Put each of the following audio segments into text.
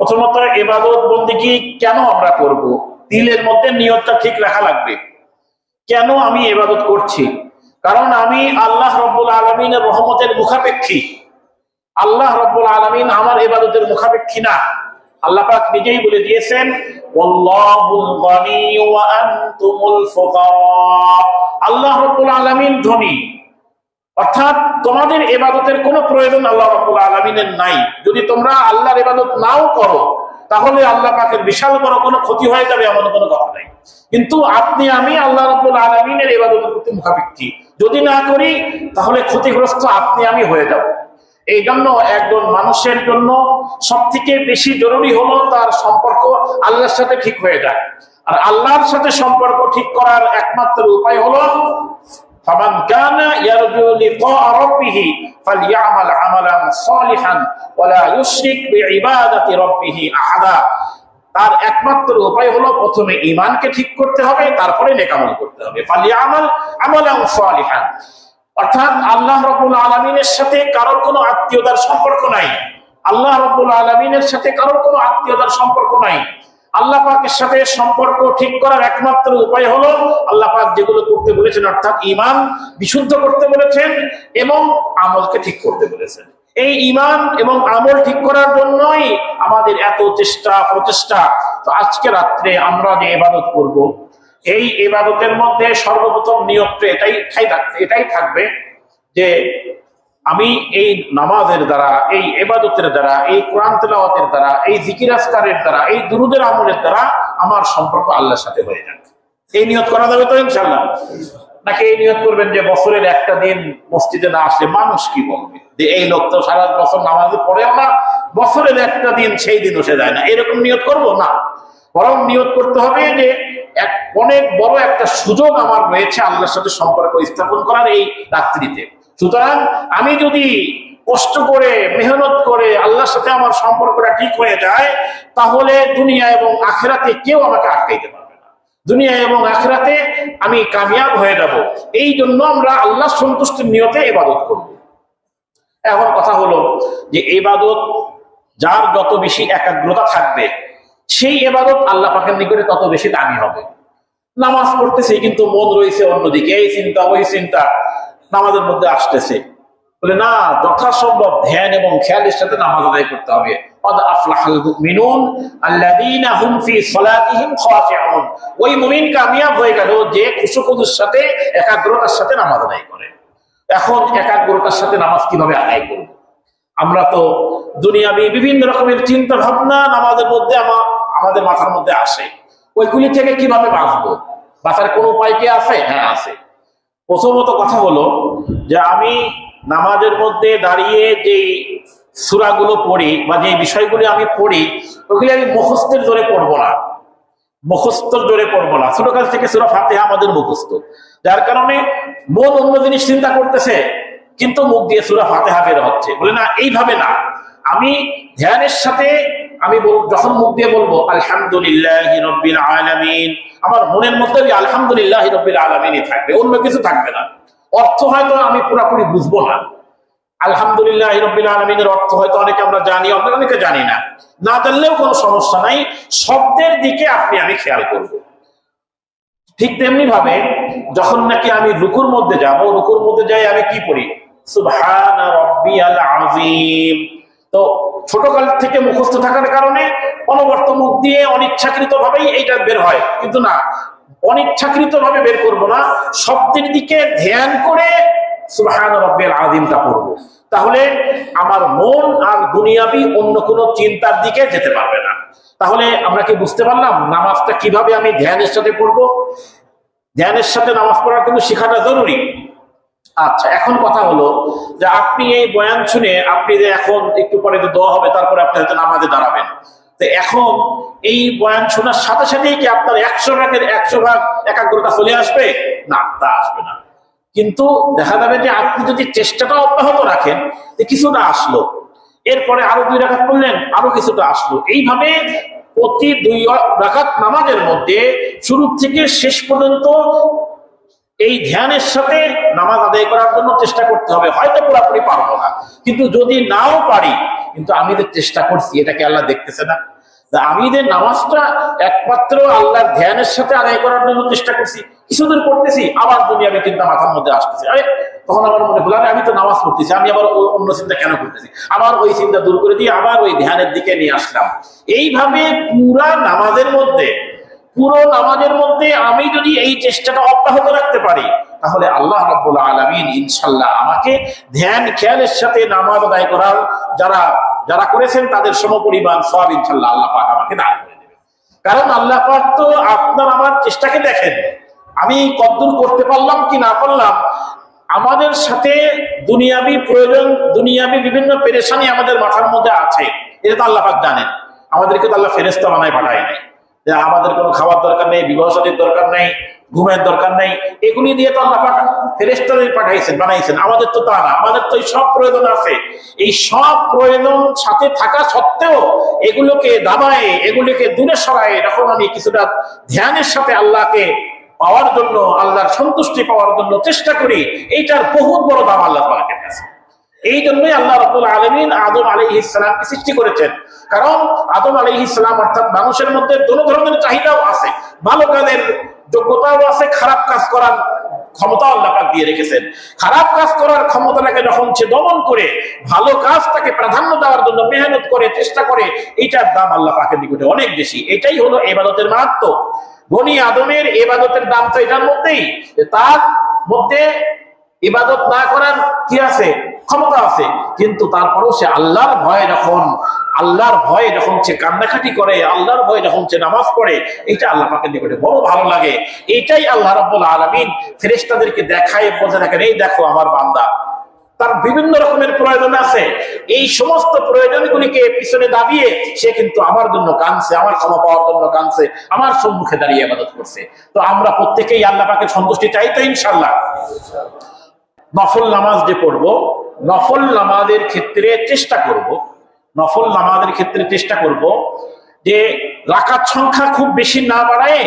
প্রথমত এবাদত বন্দিকি কেন আমরা করব? দিলের মধ্যে নিয়তটা ঠিক রাখা লাগবে। কেন আমি এবাদত করছি? কারণ আমি আল্লাহ রব্বুল আলমিনের রহমতের মুখাপেক্ষী। আল্লাহ রব্বুল আলমিন আমার এবাদতের মুখাপেক্ষী না। আল্লাহ পাক নিজেই বলে দিয়েছেন আল্লাহ রব্বুল আলমিন ধনী। অর্থাৎ তোমাদের এবাদতের কোনো প্রয়োজন আল্লাহ আলমিনের নাই। যদি তোমরা আল্লাহর এবাদত নাও করো, তাহলে আল্লাহ পাকের বিশাল বড় কোনো ক্ষতি হয়ে যাবে এমন কোনো কথা নাই। কিন্তু আপনি, আমি আল্লাহ রব্বুল আলমিনের এবাদতের প্রতি মুখাপেক্ষী। যদি না করি, তাহলে ক্ষতিগ্রস্ত আপনি, আমি হয়ে যাব। এই জন্য একজন মানুষের জন্য সব থেকে বেশি জরুরি হলো তার সম্পর্ক আল্লাহর সাথে ঠিক হয়ে যায়। আর আল্লাহর সাথে সম্পর্ক ঠিক করার একমাত্র উপায় হলো فمن كان يرجو لقاء ربه فليعمل عملا صالحا ولا يشرك بعبادة ربه أحدا তার একমাত্র উপায় হলো প্রথমে ইমানকে ঠিক করতে হবে তারপরে নেকামল করতে হবে ফালিয়ামাল আমালান সালিহান অর্থাৎ আল্লাহ রব্বুল আলমিনের সাথে কারোর কোনো আত্মীয়তার সম্পর্ক নাই আল্লাহ রব্বুল আলমিনের সাথে কারোর কোনো আত্মীয়তার সম্পর্ক নাই আল্লাহ পাকের সাথে সম্পর্ক ঠিক করার একমাত্র উপায় হলো আল্লাহ পাক যেগুলো করতে বলেছেন, অর্থাৎ ইমান বিশুদ্ধ করতে বলেছেন এবং আমলকে ঠিক করতে বলেছেন। এই ইমান এবং আমল ঠিক করার জন্যই আমাদের এত চেষ্টা, প্রচেষ্টা। তো আজকে রাত্রে আমরা যে এবাদত করব, এই এবাদতের মধ্যে সর্বপ্রথম নিয়মটা এটাই এটাই থাকবে যে আমি এই নামাজের দ্বারা, এই এবাদতের দ্বারা, এই কোরআন তেলাওয়াতের দ্বারা, এই জিকিরাজকারের দ্বারা, এই দুরুদের আমলের দ্বারা আমার সম্পর্ক আল্লাহর সাথে হয়ে যাবে এই নিয়ত করা যাবে তো ইনশাল্লাহ নাকি এই নিয়ত করবেন যে বছরের একটা দিন মসজিদে না আসলে মানুষ কি বলবে? যে এই লোক তো সারা বছর নামাজ পড়েও না, বছরের একটা দিন সেই দিন সে যায় না। এরকম নিয়ত করব? না। বরং নিয়ত করতে হবে যে এক, অনেক বড় একটা সুযোগ আমার রয়েছে আল্লাহর সাথে সম্পর্ক স্থাপন করার এই রাত্রিতে। সুতরাং আমি যদি কষ্ট করে, মেহনত করে আল্লাহর সাথে আমার সম্পর্কটা ঠিক হয়ে যায়, তাহলে দুনিয়া এবং আখেরাতে কেউ আমাকে আটকাইতে পারবে দুনিয়া এবং আখেরাতে আমি কামিয়াব হয়ে যাব। এই জন্য আমরা আল্লাহ সন্তুষ্টির নিয়তে এবাদত করব। এখন কথা হলো যে এবাদত যার যত বেশি একাগ্রতা থাকবে, সেই এবাদত আল্লাহ পাকের নিকটে তত বেশি দামি হবে। নামাজ পড়তেছে কিন্তু মন রয়েছে অন্যদিকে, এই চিন্তা, ওই চিন্তা। নামাজের মধ্যে আসতেছে। বলে, না, যথাসম্ভব ধ্যান এবং খেয়ালের সাথে নামাজ আদায় করতে হবে। একাগ্রতার সাথে নামাজ আদায় করে। এখন একাগ্রতার সাথে নামাজ কীভাবে আদায় আমরা তো দুনিয়াবি বিভিন্ন রকমের চিন্তা ভাবনা নামাজের মধ্যে আমার আমাদের মাথার মধ্যে আসে। ওইগুলি থেকে কীভাবে বাঁচবো? বাঁচার কোনো উপায় কি আছে? হ্যাঁ আছে। প্রথমত কথা হলো যে আমি নামাজের মধ্যে দাঁড়িয়ে যে সুরাগুলো পড়ি বা যে বিষয়গুলি আমি পড়ি, ওগুলি আমি মুখস্থের জোরে পড়ব না। মুখস্থর জোরে পড়ব না। ছোট ছোটকাল থেকে সুরা ফাতেহা আমাদের মুখস্থ। যার কারণে মন অন্য জিনিস চিন্তা করতেছে, কিন্তু মুখ দিয়ে সুরা ফাতেহা বের হচ্ছে। বলে না, এইভাবে না। আমি ধ্যানের সাথে আমি যখন মুখ দিয়ে বলব, আলহামদুলিল্লাহ রব্বিল আলামিন আমার মনের মধ্যে আলহামদুলিল্লাহ রব্বিল আলামিনই থাকবে, অন্য কিছু থাকবে না। অর্থ হয়তো আমি পুরোপুরি বুঝব না। আলহামদুলিল্লাহ রব্বিল আলমিনের অর্থ হয়তো অনেকে আমরা জানি অনেকে অনেকে জানি না। না জানলেও কোনো সমস্যা নাই, শব্দের দিকে আপনি, আমি খেয়াল করব। ঠিক তেমনি ভাবে যখন নাকি আমি রুকুর মধ্যে যাব, রুকুর মধ্যে যাই আমি কি পড়ি? সুবহান রব্বিয়াল আযীম। তো ছোটকাল থেকে মুখস্থ থাকার কারণে অনবর্ত মুখ দিয়ে অনিচ্ছাকৃত ভাবেই এইটা বের হয়। কিন্তু না অনিচ্ছাকৃত ভাবে বের করব না, শব্দের দিকে ধ্যান করে সুবহান রব্বিল আযীমটা পড়ব। তাহলে আমার মন আর দুনিয়াবি অন্য কোনো চিন্তার দিকে যেতে পারবে না। তাহলে আমরা কি বুঝতে পারলাম নামাজটা কীভাবে আমি ধ্যানের সাথে পড়ব? ধ্যানের সাথে নামাজ পড়া কিন্তু শেখাটা জরুরি। আচ্ছা এখন কথা হলো যে আপনি এই বয়ান শুনে আপনি যে এখন একটু পরে যে দোয়া হবে, তারপরে আপনি হয়তো নামাজে দাঁড়াবেন। তো এখন এই বয়ান শোনার সাথে সাথেই কি আপনার একশো ভাগের একশো ভাগ একাগ্রতা চলে আসবে? না, তা আসবে না। কিন্তু দেখা যাবে যে আপনি যদি চেষ্টাটা অব্যাহত রাখেন, যে কিছুটা আসলো, এরপরে আরও দুই রাখাত করলেন আরও কিছুটা আসলো। এইভাবে প্রতি দুই রাখাত নামাজের মধ্যে শুরু থেকে শেষ পর্যন্ত এই ধ্যানের সাথে নামাজ আদায় করার জন্য চেষ্টা করতে হবে। হয়তো পুরোপুরি পারব না। কিন্তু যদি নাও পারি, কিন্তু আমি যে চেষ্টা করছি এটাকে আল্লাহ দেখতেছে না? আমি যে নামাজটা একমাত্র আল্লাহর ধ্যানের সাথে আদায় করার জন্য চেষ্টা করছি। কিছুদিন করতেছি, আবার দুনিয়াবি চিন্তা মাথার মধ্যে আসতেছে। আরে, তখন আমার মনে হলো আমি তো নামাজ পড়তেছি, আমি আবার ওই অন্য চিন্তা কেন করতেছি? আবার ওই চিন্তা দূর করে দিয়ে আবার ওই ধ্যানের দিকে নিয়ে আসলাম। এইভাবে পুরা নামাজের মধ্যে পুরো নামাজের মধ্যে আমি যদি এই চেষ্টাটা অব্যাহত রাখতে পারি, তাহলে আল্লাহ রাব্বুল আলামিন ইনশাল্লাহ আমাকে ধ্যান, খেয়ালের সাথে নামাজ আদায় করার যারা যারা করেছেন তাদের সমপরিমাণ সব ইনশাল্লাহ আল্লাহ পাক আমাকে দান করে দেবে কারণ আল্লাহ পাক তো আপনার আমার চেষ্টাকে দেখেন। আমি কদ্দূর করতে পারলাম কি না পারলাম, আমাদের সাথে দুনিয়াবি প্রয়োজন, দুনিয়াবি বিভিন্ন পেরেশানি আমাদের মাথার মধ্যে আছে। এটা তো আল্লাহ পাক জানেন। আমাদেরকে তো আল্লাহ ফেরেস্তা বানায় পাঠায় নাই। যে আমাদের কোনো খাওয়ার দরকার নেই, বিবাহ সাদীর দরকার নেই, ঘুমের দরকার নেই, এগুলি দিয়ে তো আল্লাহ পাক পাঠাইছেন, বানাইছেন। আমাদের তো তা না, আমাদের তো এই সব প্রয়োজন আছে। এই সব প্রয়োজন সাথে থাকা সত্ত্বেও এগুলোকে দাবায়, এগুলিকে দূরে সরায় যখন আমি কিছুটা ধ্যানের সাথে আল্লাহকে পাওয়ার জন্য, আল্লাহর সন্তুষ্টি পাওয়ার জন্য চেষ্টা করি। এইটার বহুত বড় দাম আল্লাহ কাছে। এই জন্যই আল্লাহ রব্বুল আলমিন আদম আলী ইসলামকে সৃষ্টি করেছেন। কারণ আদম আলী ইসলাম অর্থাৎ মানুষের মধ্যে দোনো ধরনের চাহিদাও আছে। ভালো কাজের যোগ্যতাও আছে, খারাপ কাজ করার ক্ষমতা আল্লাহ পাক দিয়ে রেখেছেন। খারাপ কাজ করার ক্ষমতাটাকে যখন সে দমন করে, ভালো কাজটাকে প্রাধান্য দেওয়ার জন্য মেহনত করে, চেষ্টা করে এইটার দাম আল্লাহ পাকের নিকটে অনেক বেশি। এটাই হলো এবাদতের মাহাত্ম। বনি আদমের এবাদতের দাম তো এটার মধ্যেই তার মধ্যে ইবাদত না করার কি আছে? ক্ষমতা আছে। কিন্তু তারপরেও সে আল্লাহর ভয়ে যখন আল্লাহর ভয়ে যখন সে কান্নাকাটি করে, আল্লাহর ভয়ে যখন সে নামাজ পড়ে, এটা আল্লাহ পাকের নিকটে বড় ভালো লাগে। এটাই আল্লাহ রাব্বুল আলামিন ফেরেশতাদেরকে দেখায়, বলতে থাকেন, এই দেখো আমার বান্দা। তার বিভিন্ন রকমের প্রয়োজন আছে। এই সমস্ত প্রয়োজনগুলিকে পিছনে দাবিয়ে সে কিন্তু আমার জন্য কানছে আমার ক্ষমা পাওয়ার জন্য কানছে আমার সম্মুখে দাঁড়িয়ে আবাদত করছে। তো আমরা প্রত্যেকেই আল্লাহ পাকের সন্তুষ্টি চাই তো ইনশাল্লাহ নফল নামাজ যে পড়ব, নফল নামাজের ক্ষেত্রে চেষ্টা করব নফল নামাজের ক্ষেত্রে চেষ্টা করব যে রাকাত সংখ্যা খুব বেশি না বাড়ায়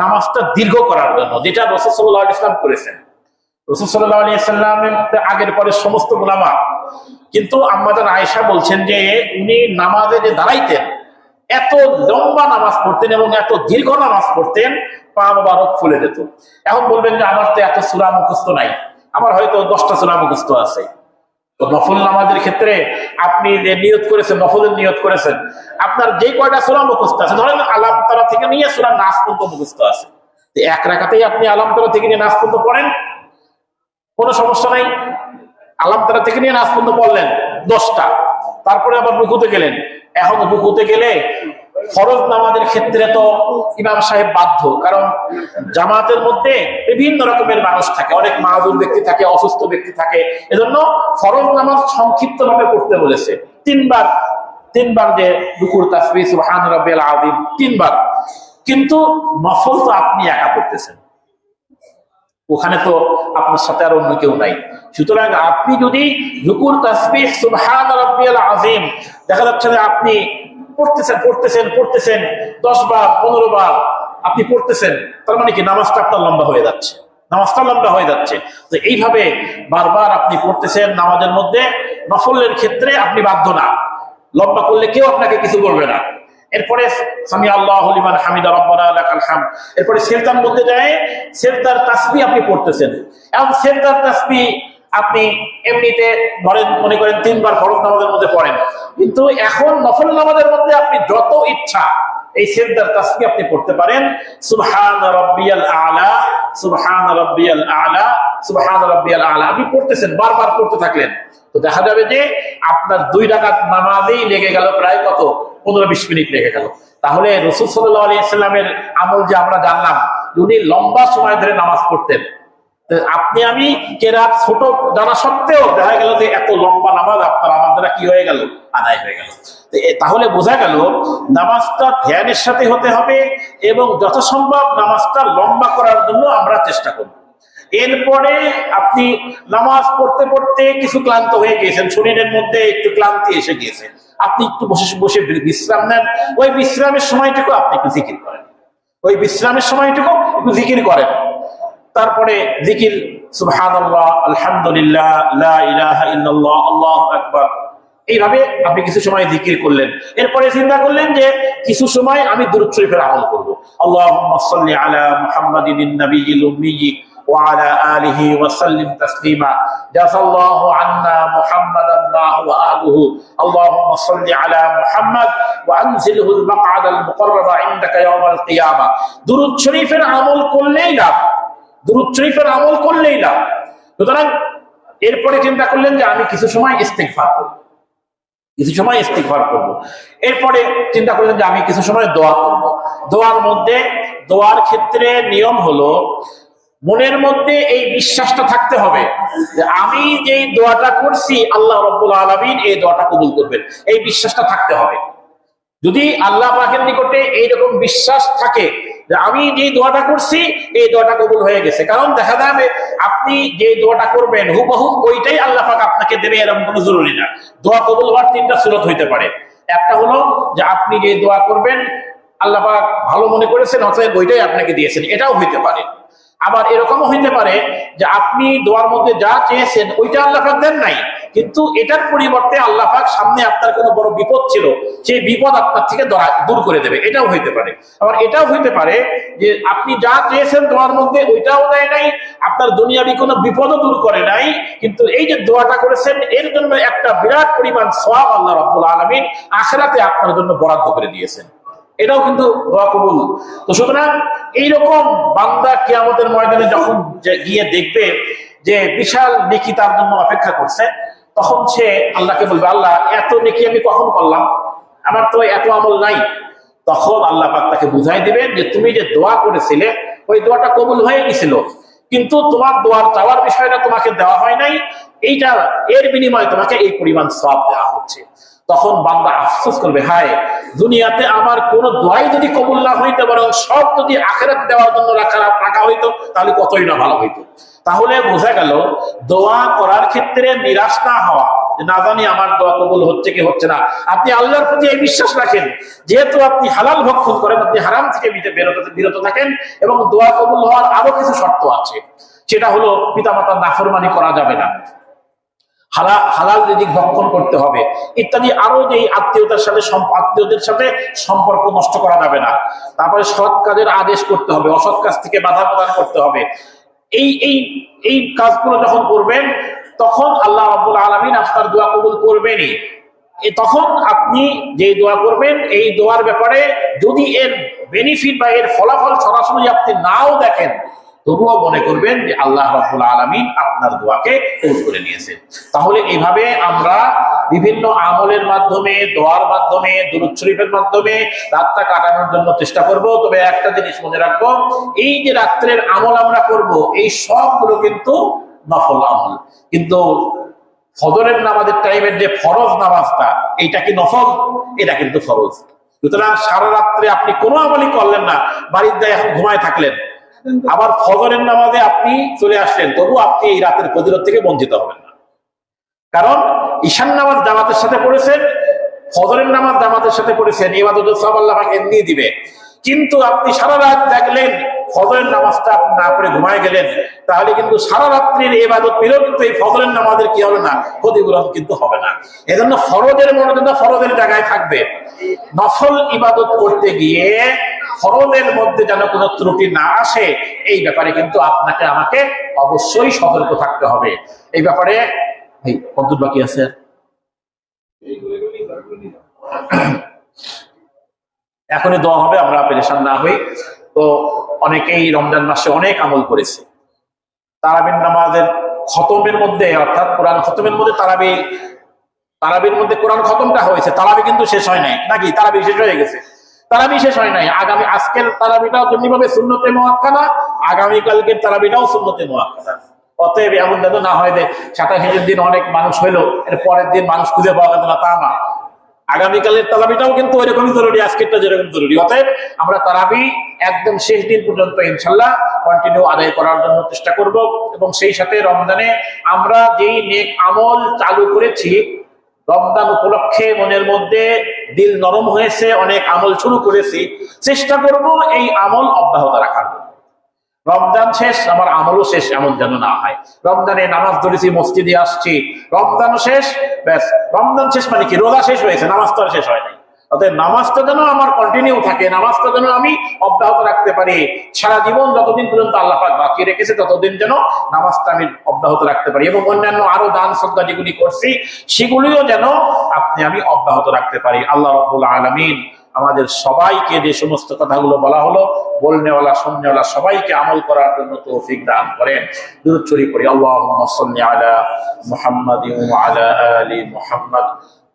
নামাজটা দীর্ঘ করার জন্য, যেটা রসদ ইসলাম করেছেন। রসুল সাল্লাহ আলী সাল্লামের আগের পরে সমস্ত গোলামা কিন্তু আমাদের আয়েশা বলছেন যে উনি নামাজে যে দাঁড়াইতেন, এত লম্বা নামাজ পড়তেন এবং এত দীর্ঘ নামাজ পড়তেন, পা মোবারক ফুলে যেত। এখন বলবেন যে আমার তো এত সুরা মুখস্থ নাই, আমার হয়তো দশটা সুরা মুখস্থ আছে। তো নফল নামাজের ক্ষেত্রে আপনি যে নিয়ত করেছেন, নফলের নিয়ত করেছেন, আপনার যে কয়টা সুরা মুখস্থ আছে, ধরেন আলাম তারা থেকে নিয়ে সুরা নাচ পর্যন্ত মুখস্থ আছে। এক রাখাতেই আপনি আলাম তারা থেকে নিয়ে নাচ পর্যন্ত পড়েন? কোনো সমস্যা নাই? আলাম তারা থেকে নিয়ে নাচ পর্যন্ত পড়লেন দশটা। তারপরে আবার রুকুতে গেলেন। এখন রুকুতে গেলে ফরজ নামাজের ক্ষেত্রে তো ইমাম সাহেব বাধ্য, কারণ জামাতের মধ্যে বিভিন্ন রকমের মানুষ থাকে। অনেক মাহাদুর ব্যক্তি থাকে, অসুস্থ ব্যক্তি থাকে। এজন্য ফরজ নামাজ সংক্ষিপ্ত ভাবে করতে বলেছে। তিনবার তিনবার যে রুকুর তাসবি রাব্বিয়াল আযীম, তিনবার। কিন্তু নফল তো আপনি একা করতেছেন ওখানে তো আপনার সাথে আর অন্য কেউ নাই। সুতরাং আপনি যদি রুকুর তাসবিহ, সুবহান রাব্বিয়াল আযীম, দেখা যাচ্ছে যে আপনি পড়তেছেন পড়তেছেন পড়তেছেন, দশ বার, পনেরো বার আপনি পড়তেছেন, তার মানে কি নামাজটা আপনার লম্বা হয়ে যাচ্ছে। নামাজটা লম্বা হয়ে যাচ্ছে। তো এইভাবে বারবার আপনি পড়তেছেন নামাজের মধ্যে, নফলের ক্ষেত্রে আপনি বাধ্য না। লম্বা করলে কেউ আপনাকে কিছু বলবে না। এরপরে সামি আল্লাহ হামিদা রব্বানা লাকাল হাম এরপরে সেরদার মধ্যে যায়, সেরদার তাসবি আপনি পড়তেছেন। এবং সেরদার তাসবি আপনি এমনিতে ধরেন, মনে করেন তিনবার ফরজ নামাজের মধ্যে পড়েন। কিন্তু এখন নফল নামাজের মধ্যে আপনি যত ইচ্ছা এই সেরদার তাসবি আপনি পড়তে পারেন। সুবহান রাব্বিয়াল আলা, সুবহান রাব্বিয়াল আলা, সুবহান রাব্বিয়াল আলা। আপনি পড়তেছেন, বারবার পড়তে থাকলেন। তো দেখা যাবে যে আপনার দুই রাকাত নামাজেই লেগে গেল প্রায় কত? পনেরো বিশ মিনিট লেগে গেল। তাহলে রসুল সাল্লাহ আলিয়াল্লামের আমল যে আমরা জানলাম উনি লম্বা সময় ধরে নামাজ পড়তেন। আপনি আমি কেরাত ছোট জানা সত্ত্বেও দেখা গেল যে এত লম্বা নামাজ আপনার, আমার দ্বারা কি হয়ে গেল? আদায় হয়ে গেল। তাহলে বোঝা গেল, নামাজটা ধ্যানের সাথে হতে হবে এবং যথাসম্ভব নামাজটা লম্বা করার জন্য আমরা চেষ্টা করব। এরপরে আপনি নামাজ পড়তে পড়তে কিছু ক্লান্ত হয়ে গিয়েছেন, শরীরের মধ্যে একটু ক্লান্তি এসে গিয়েছে। আপনি একটু বসে বসে বিশ্রাম নেন। ওই বিশ্রামের সময়টুকু আপনি একটু জিকির করেন। ওই বিশ্রামের সময়টুকু একটু জিকির করেন। তারপরে জিকির সুবহানাল্লাহ আলহামদুলিল্লাহ লা ইলাহা ইল্লাল্লাহ আল্লাহু আকবার এইভাবে আপনি কিছু সময় জিকির করলেন এরপরে চিন্তা করলেন যে কিছু সময় আমি দুরুদ শরীফের আমল করব আল্লাহুম্মা সাল্লি আলা মুহাম্মাদিন নাবিয়িল উম্মিয়্যি وعلى آله وسلم تسليما جزا الله عنا محمدا الله وأهله اللهم صل على محمد وأنزله المقعد المقرب عندك يوم القيامة দুরুদ শরীফের আমল করলেই লাভ দুরুদ শরীফের আমল করলেই না সুতরাং এরপরে চিন্তা করলেন যে আমি কিছু সময় ইস্তেগফার করব। কিছু সময় ইস্তিগফার করব। এরপরে চিন্তা করলেন যে আমি কিছু সময় দোয়া করব। দোয়ার মধ্যে, দোয়ার ক্ষেত্রে নিয়ম হলো, মনের মধ্যে এই বিশ্বাসটা থাকতে হবে যে আমি যেই দোয়াটা করছি, আল্লাহ রব্বুল আলমিন এই দোয়াটা কবুল করবেন। এই বিশ্বাসটা থাকতে হবে। যদি আল্লাহ পাকের নিকটে এইরকম বিশ্বাস থাকে যে আমি যে দোয়াটা করছি, এই দোয়াটা কবুল হয়ে গেছে। কারণ দেখা যাবে আপনি যে দোয়াটা করবেন, হুবহু ওইটাই আল্লাহ পাক আপনাকে দেবে, এরকম কোনো জরুরি না। দোয়া কবুল হওয়ার তিনটা সুরত হইতে পারে। একটা হলো যে আপনি যে দোয়া করবেন, আল্লাহ পাক ভালো মনে করেছেন, অতএব ওইটাই আপনাকে দিয়েছেন। এটাও হইতে পারে। আবার এরকমও হইতে পারে যে আপনি দোয়ার মধ্যে যা চেয়েছেন, ওইটা আল্লাহ পাক দেন নাই। কিন্তু এটার পরিবর্তে আল্লাহ পাক সামনে আপনার কোনো বড় বিপদ ছিল, সেই বিপদ আপনার থেকে দূর করে দেবে। এটাও হইতে পারে। আবার এটাও হইতে পারে যে আপনি যা চেয়েছেন দোয়ার মধ্যে, ওইটাও দেয় নাই। আপনার দুনিয়াবি কোনো বিপদও দূর করে নাই। কিন্তু এই যে দোয়াটা করেছেন, এর জন্য একটা বিরাট পরিমাণ সওয়াব আল্লাহ রাব্বুল আলামিন আখেরাতে আপনার জন্য বরাদ্দ করে দিয়েছেন। এটাও কিন্তু দোয়া কবুল। তো সুতরাং এইরকম বান্দা কিয়ামতের ময়দানে যখন গিয়ে দেখবে যে বিশাল নেকি তার জন্য অপেক্ষা করছে তখন সে আল্লাহকে বলবে, আল্লাহ, এত নেকি আমি কখন করলাম? আমার তো এত আমল নাই। তখন আল্লাহ পাক তাকে বুঝাই দিবেন যে, তুমি যে দোয়া করেছিলে, ওই দোয়াটা কবুল হয়ে গেছিল। কিন্তু তোমার দোয়ার চাওয়ার বিষয়টা তোমাকে দেওয়া হয় নাই। এইটা, এর বিনিময়ে তোমাকে এই পরিমাণ সব দেওয়া হচ্ছে। তখন বান্দা আফসোস করবে, হায়, দুনিয়াতে আমার কোন দোয়াই যদি কবুল না হইতে বরং সব যদি আখেরাত দেওয়ার জন্য রাখা রাখা হইতো, তাহলে কতই না ভালো হইতো। তাহলে বোঝা গেল, দোয়া করার ক্ষেত্রে নিরাশ না হওয়া না জানি আমার দোয়া কবুল হচ্ছে কি হচ্ছে না। আপনি আল্লাহর প্রতি এই বিশ্বাস রাখেন, যেহেতু আপনি হালাল ভক্ষণ করেন, আপনি হারাম থেকে বিরত বিরত থাকেন, এবং দোয়া কবুল হওয়ার আরও কিছু শর্ত আছে। সেটা হলো পিতামাতার নাফরমানি করা যাবে না। হালা, হালাল রিজিক ভক্ষণ করতে হবে। ইত্যাদি আরও যে আত্মীয়তার সাথে আত্মীয়দের সাথে সম্পর্ক নষ্ট করা যাবে না। তারপরে সৎ কাজের আদেশ করতে হবে, অসৎ কাজ থেকে বাধা প্রদান করতে হবে। এই এই এই কাজগুলো যখন করবেন, তখন আল্লাহ রাব্বুল আলামিন আপনার দোয়া কবুল করবেনই। তখন আপনি যে দোয়া করবেন, এই দোয়ার ব্যাপারে যদি এর বেনিফিট বা এর ফলাফল সরাসরি আপনি নাও দেখেন তবুও মনে করবেন যে আল্লাহ রাব্বুল আলামিন আপনার দোয়াকে কবুল করে নিয়েছেন। তাহলে এইভাবে আমরা বিভিন্ন আমলের মাধ্যমে, দোয়ার মাধ্যমে, দুরুদ মাধ্যমে রাতটা কাটানোর জন্য চেষ্টা করব। তবে একটা জিনিস মনে রাখব, এই যে রাত্রের আমল আমরা করব, এই সবগুলো কিন্তু নফল আমল। কিন্তু ফজরের নামাজের টাইমের যে ফরজ নামাজটা, এইটা কি নফল? এটা কিন্তু ফরজ। সুতরাং সারা রাত্রে আপনি কোনো আমলই করলেন না, বাড়ির দায় এখন ঘুমায় থাকলেন। আবার ফজরের নামাজে আপনি চলে আসলেন, তবু আপনি এই রাতের ফজিলত থেকে বঞ্চিত হবেন না। কারণ ঈশান নামাজ জামাতের সাথে পড়েছেন, ফজরের নামাজ জামাতের সাথে পড়েছেন, ইবাদত সব আল্লাহ এমনি দিবে কিন্তু আপনি সারা রাত দেখলেন ফজরের নামাজটা আপনি না পড়ে ঘুমায় গেলেন, তাহলে কিন্তু সারা রাত্রির ইবাদত পেলেও কিন্তু এই ফজরের নামাজের কি হবে না? ক্ষতিপূরণ কিন্তু হবে না। এজন্য ফরজের মর্যাদা ফরজের জায়গায় থাকবে। নফল ইবাদত করতে গিয়ে ফরজের মধ্যে যেন কোনো ত্রুটি না আসে, এই ব্যাপারে কিন্তু আপনাকে, আমাকে অবশ্যই সতর্ক থাকতে হবে। এই ব্যাপারে, এই বাকি আছে? এখনই দোয়া হবে, আমরা পেরেশান না হই। তো অনেকেই রমজান মাসে অনেক আমল করেছে। তারাবির নামাজের খতমের মধ্যে, অর্থাৎ কোরআন খতমের মধ্যে তারাবি তারাবির মধ্যে কোরআন খতমটা হয়েছে, তারাবি কিন্তু শেষ হয় নাই। নাকি? তারাবি শেষ হয়ে গেছে। তারাবি শেষ হয় নাই। আগামী আজকের তারাবিটাও তেমনি ভাবে শূন্যতে মোয়াক্কানা আগামীকালকের তারাবিটাও শূন্যতে মোয়াক্কানা অতএব এমন যেন না হয় যে সাতাশের দিন অনেক মানুষ হইল, এর পরের দিন মানুষ খুঁজে পাওয়া গেল না, তা না। আগামীকালের তারাবিটাও কিন্তু ওইরকমই জরুরি, আজকেরটা যেরকম জরুরি। অতএব আমরা তারাবি একদম শেষ দিন পর্যন্ত ইনশাল্লাহ কন্টিনিউ আদায় করার জন্য চেষ্টা করব এবং সেই সাথে রমজানে আমরা যেই নেক আমল চালু করেছি, রমজান উপলক্ষে মনের মধ্যে দিল নরম হয়েছে, অনেক আমল শুরু করেছি, চেষ্টা করব এই আমল অব্যাহত রাখার রমজান শেষ, আমার আমলও শেষ, এমন যেন না হয়। রমজানে নামাজ ধরেছি, মসজিদে আসছি, রমজানও শেষ, ব্যাস। রমজান শেষ মানে কি? রোজা শেষ হয়েছে, নামাজ তো শেষ হয় নাই। অতএব নামাজটা যেন আমার কন্টিনিউ থাকে নামাজটা যেন আমি অব্যাহত রাখতে পারি। সারা জীবন যতদিন পর্যন্ত আল্লাহ বাকি রেখেছে, ততদিন যেন নামাজটা আমি অব্যাহত রাখতে পারি এবং অন্যান্য আরও দান শ্রদ্ধা যেগুলি করছি, সেগুলিও যেন আপনি আমি অব্যাহত রাখতে পারি। আল্লাহ রব্বুল আলমিন আমাদের সবাইকে যে সমস্ত কথাগুলো বলা হলো বলনেওয়ালা শুননেওয়ালা সবাইকে আমল করার জন্য তৌফিক দান করেন দুরুদ চুরি করি আল্লাহ সাল্লি আলা মুহাম্মাদ আলা আলি মুহাম্মদ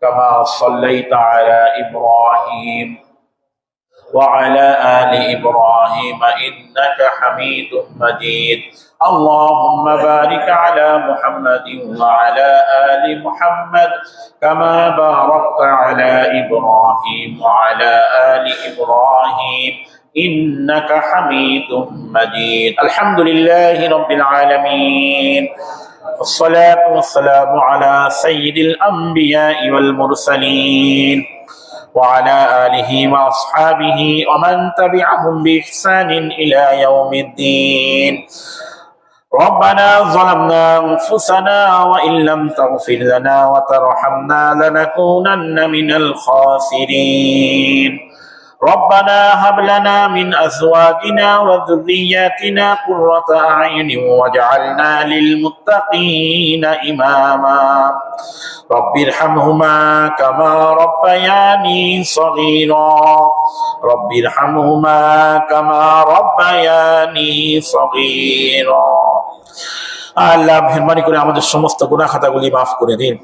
كما صليت على إبراهيم وعلى آل إبراهيم إنك حميد مجيد. اللهم بارك على محمد وعلى آل محمد كما باركت على إبراهيم وعلى آل إبراهيم إنك حميد مجيد. الحمد لله رب العالمين. والصلاة والسلام على سيد الأنبياء والمرسلين. وعلى آله وأصحابه ومن تبعهم بإحسان إلى يوم الدين. ربنا ظلمنا أنفسنا وإن لم تغفر لنا وترحمنا لنكونن من الخاسرين. ربنا هب لنا من أزواجنا وذرياتنا قرة أعين واجعلنا للمتقين إماما. رب ارحمهما كما ربياني صغيرا. رب ارحمهما كما ربياني صغيرا. আল্লাহ মেহরবানি করে আমাদের সমস্ত গুনাহ খাতাগুলি মাফ করে দিন।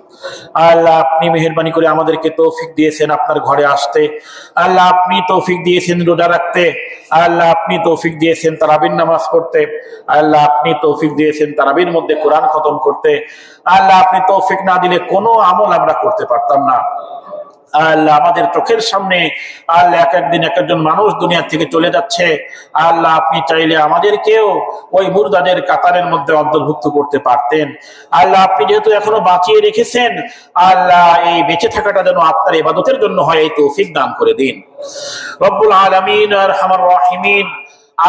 আল্লাহ আপনি মেহরবানি করে আমাদেরকে তৌফিক দিয়েছেন আপনার ঘরে আসতে। আল্লাহ আপনি তৌফিক দিয়েছেন রোজা রাখতে। আল্লাহ আপনি তৌফিক দিয়েছেন তারাবির নামাজ পড়তে। আল্লাহ আপনি তৌফিক দিয়েছেন তারাবির মধ্যে কোরআন খতম করতে। আল্লাহ আপনি তৌফিক না দিলে কোনো আমল আমরা করতে পারতাম না। আল্লাহ আমাদের চোখের সামনে, আল্লাহ এক একদিন এক একজন মানুষ দুনিয়া থেকে চলে যাচ্ছে। আল্লাহ আপনি চাইলে আমাদেরকেও ওই মুর্দাদের কাতারের মধ্যে অন্তর্ভুক্ত করতে পারতেন। আল্লাহ আপনি যেহেতু এখনও বাঁচিয়ে রেখেছেন, আল্লাহ এই বেঁচে থাকাটা যেন আপনার ইবাদতের জন্য হয়, এই তৌফিক দান করে দিন। রব্বুল আলমিন আর হামার রাহিমিন।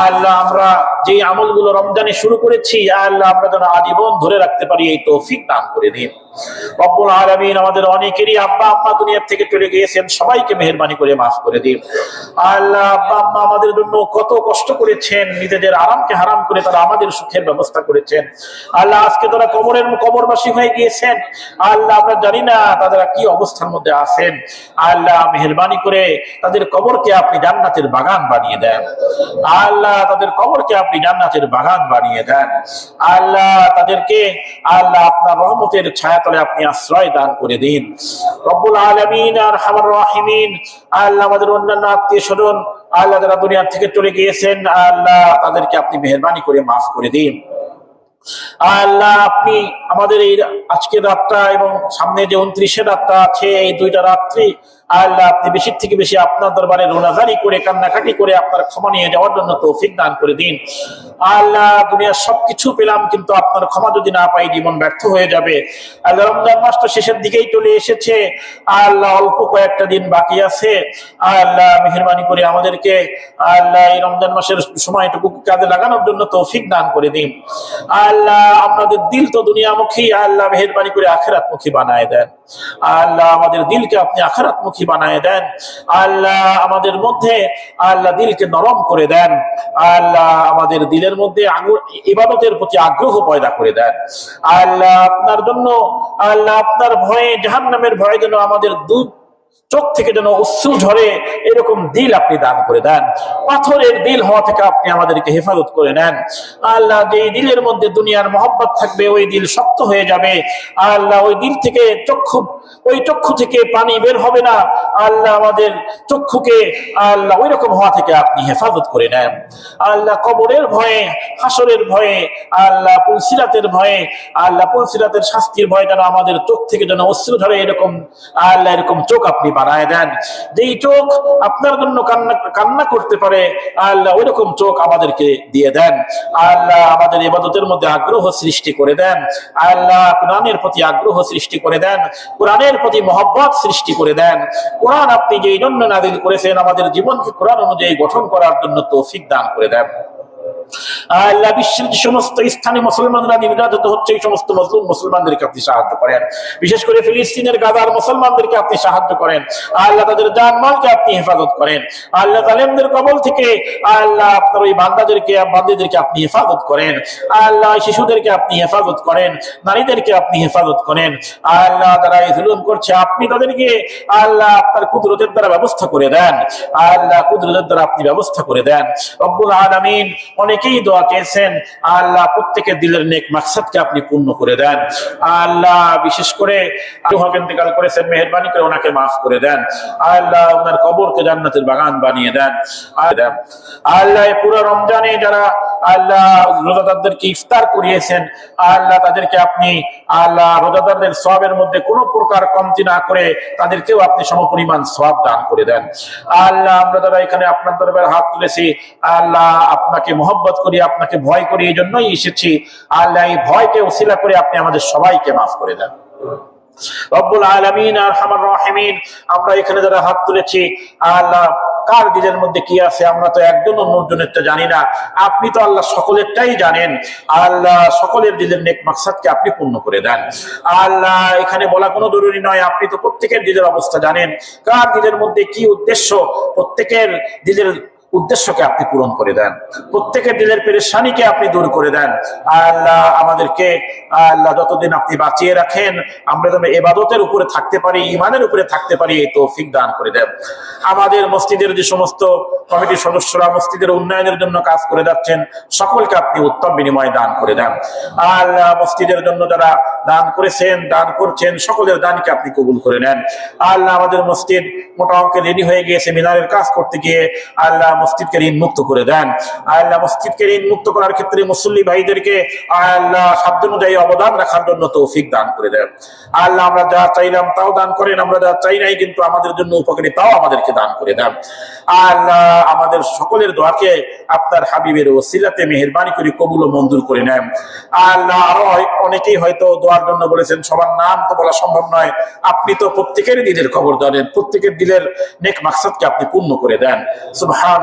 আল্লাহ আমরা যে আমলগুলো রমজানে শুরু করেছি, আল্লাহ আমরা যেন আজীবন ধরে রাখতে পারি, এই তৌফিক দান করে দিন। রব্বুল আলামিন আমাদের অনেকেরই আব্বা, আম্মা দুনিয়ার থেকে চলে গিয়েছেন, সবাইকে মেহরবানি করে মাফ করে দিন। আল্লাহ, আব্বা, আম্মা আমাদের জন্য কত কষ্ট করেছেন, নিজেদের আরামকে হারাম করে তারা আমাদের সুখের ব্যবস্থা করেছেন। আল্লাহ, আজকে তারা হয়ে গিয়েছেন। আল্লাহ, আমরা জানি না তারা কি অবস্থার মধ্যে আছেন। আল্লাহ, মেহরবানি করে তাদের কবরকে আপনি জান্নাতের বাগান বানিয়ে দেন। আল্লাহ, তাদের কবরকে আপনি জান্নাতের বাগান বানিয়ে দেন। আল্লাহ, তাদেরকে আল্লাহ আপনার রহমতের ছায়া তলে আপনি আশ্রয় দান করে দিন। রব্বুল আলমিন আর হামার রাহিমিন। আল্লাহ আমাদের অন্যান্য আত্মীয় স্বজন, আল্লাহ যারা দুনিয়ার থেকে চলে গিয়েছেন, আল্লাহ তাদেরকে আপনি মেহরবানি করে মাফ করে দিন। আল্লাহ আপনি আমাদের এই আজকের রাতটা এবং সামনে যে উনত্রিশে রাতটা আছে, এই দুইটা রাত্রি আল্লাহ আপনি বেশি থেকে বেশি আপনার দরবারে রোনাজারি করে, কান্নাকাটি করে আপনার ক্ষমা নিয়ে যাওয়ার জন্য তৌফিক দান করে দিন। আল্লাহ দুনিয়ার সবকিছু পেলাম, কিন্তু আপনার ক্ষমা যদি না পাই জীবন ব্যর্থ হয়ে যাবে। আল্লাহ রমজান মাস তো শেষের দিকেই চলে এসেছে। আল্লাহ অল্প কয়েকটা দিন বাকি আছে। আল্লাহ মেহরবানি করে আমাদেরকে আল্লাহ এই রমজান মাসের সময়টুকু কাজে লাগানোর জন্য তৌফিক দান করে দিন। আল্লাহ আপনাদের দিল তো দুনিয়ামুখী, আল্লাহ মেহরবানি করে আখেরাতমুখী বানায় দেন। আল্লাহ আমাদের দিলকে আপনি আখেরাতমুখী বানায় দেন। আল্লাহ আমাদের মধ্যে, আল্লাহ দিলকে নরম করে দেন। আল্লাহ আমাদের দিলের মধ্যে ইবাদতের প্রতি আগ্রহ পয়দা করে দেন। আল্লাহ আপনার জন্য, আল্লাহ আপনার ভয়ে, জাহান্নামের ভয়ে যেন আমাদের দুধ চোখ থেকে যেন অশ্রু ঝরে এরকম দিল আপনি দান করে দেন। পাথরের দিল হওয়া থেকে আপনি আমাদেরকে হেফাজত করে নেন। আল্লাহ যে দিলের মধ্যে দুনিয়ার মহব্বত থাকবে, ওই দিল শক্ত হয়ে যাবে। আল্লাহ ওই দিল থেকে চক্ষু, ওই চক্ষু থেকে পানি বের হবে না। আল্লাহ আমাদের চক্ষুকে আল্লাহ ওই রকম হওয়া থেকে আপনি হেফাজত করে নেন। আল্লাহ কবরের ভয়ে, হাসরের ভয়ে, আল্লাহ পুলসিরাতের ভয়ে, আল্লাহ পুলসিরাতের শাস্তির ভয়ে যেন আমাদের চোখ থেকে যেন অশ্রু ধরে এরকম, আল্লাহ এরকম চোখ আপনি বানায় দেন। যেই চোখ আপনার জন্য কান্না কান্না করতে পারে, আল্লাহ ওই রকম চোখ আমাদেরকে দিয়ে দেন। আল্লাহ আমাদের ইবাদতের মধ্যে আগ্রহ সৃষ্টি করে দেন। আল্লাহ কোরআনের প্রতি আগ্রহ সৃষ্টি করে দেন। কোরআনের প্রতি মহব্বত সৃষ্টি করে দেন। কোরআন আপনি যেই জন্য নাদিল করেছেন, আমাদের জীবনকে কোরআন অনুযায়ী গঠন করার জন্য তৌফিক দান করে দেন। আল্লাহ বিশ্বের যে সমস্ত স্থানে মুসলমানরা নির্যাতিত হচ্ছে, এই সমস্ত মুসলিম মুসলমানদেরকে আপনি সাহায্য করেন। বিশেষ করে ফিলিস্তিনের গাজার মুসলমানদেরকে আপনি সাহায্য করেন। আল্লাহ তাদের জানমালকে আপনি হেফাজত করেন। আল্লাহ তালেমদের কবল থেকে আল্লাহ আপনার ওই বান্দাদেরকে, বান্দিদেরকে আপনি হেফাজত করেন। আল্লাহ শিশুদেরকে আপনি হেফাজত করেন। নারীদেরকে আপনি হেফাজত করেন। আল্লাহ তারা এই জুলুম করছে। আপনি তাদেরকে আল্লাহ আপনার কুদরতের দ্বারা ব্যবস্থা করে দেন। আল্লাহ কুদরতের দ্বারা আপনি ব্যবস্থা করে দেন। রব্বুল আলামিন অনেকেই দোয়া চেয়েছেন। আল্লাহ প্রত্যেকের দিলের নেক মাকসাদকে আপনি পূর্ণ করে দেন। আল্লাহ বিশেষ করে হকেন্তিকাল করেছেন, মেহরবানি করে ওনাকে মাফ করে দেন। আল্লাহ ওনার কবরকে জান্নাতের বাগান বানিয়ে দেন। আল্লাহ পুরো রমজানে যারা আল্লাহ রোজাদারদেরকে ইফতার করিয়েছেন। আল্লাহ তাদেরকে আপনি, আল্লাহ রোজাদারদের সবের মধ্যে কোনো প্রকার কমতি না করে তাদেরকেও আপনি সমপরিমাণ সব দান করে দেন। আল্লাহ, আমরা যারা এখানে আপনার দরবারে হাত তুলেছি, আল্লাহ আপনাকে মোহব্বত করি, আপনাকে ভয় করি এই জন্যই এসেছি। আল্লাহ, এই ভয়কে উসিলা করে আপনি আমাদের সবাইকে মাফ করে দেন। রব্বুল আলমিন আর হামার রহিমিন, আমরা এখানে যারা হাত তুলেছি, আল্লাহ কার দিলের মধ্যে কি আছে? আমরা তো একজন অন্যজনের তো জানি না। আপনি তো আল্লাহ সকলেরটাই জানেন। আল্লাহ সকলের দিলের নেক মাকসাদকে আপনি পূর্ণ করে দেন। আল্লাহ এখানে বলা কোনো জরুরি নয়, আপনি তো প্রত্যেকের দিলের অবস্থা জানেন। কার দিলের মধ্যে কি উদ্দেশ্য? প্রত্যেকের দিলের উদ্দেশ্যকে আপনি পূরণ করে দেন। প্রত্যেকের দিলের পেরেশানিকে আপনি দূর করে দেন। আল্লাহ আমাদেরকে, আল্লাহ যতদিন আপনি বাঁচিয়ে রাখেন, আমরা যেন এবাদতের উপরে থাকতে পারি ইমানের উপরে থাকতে পারি, এই তৌফিক দান করে দেন। আমাদের মসজিদের যে সমস্ত কমিটির সদস্যরা মসজিদের উন্নয়নের জন্য কাজ করে যাচ্ছেন, সকলকে আপনি উত্তম বিনিময় দান করে দেন। আল্লাহ মসজিদের জন্য যারা দান করেছেন, দান করছেন, সকলের দানকে আপনি কবুল করে নেন। আল্লাহ আমাদের মসজিদ মোটা অঙ্কে রেডি হয়ে গিয়েছে মিনারের কাজ করতে গিয়ে আল্লাহ মসজিদকে ঋণ মুক্ত করে দেন। আল্লাহ মসজিদকে ঋণ মুক্ত করার ক্ষেত্রে মুসল্লি ভাইদেরকে আল্লাহ সাধ্য অনুযায়ী অবদান রাখার জন্য তৌফিক দান করে দেন। আল্লাহ আমরা যা চাইলাম তাও দান করেন, আমরা যা চাই নাই কিন্তু আমাদের জন্য উপকারী তাও আমাদেরকে দান করে দেন। আল্লাহ আমাদের সকলের দোয়াকে আপনার হাবিবের ওসিলাতে মেহরবানি করে কবুল ও মঞ্জুর করে নেন। আল্লাহ আরও অনেকেই হয়তো দোয়ার জন্য বলেছেন, সবার নাম তো বলা সম্ভব নয়। আপনি তো প্রত্যেকের দিলের খবর জানেন, প্রত্যেকের দিলের নেক মাকসাদকে আপনি পূর্ণ করে দেন। সুবহান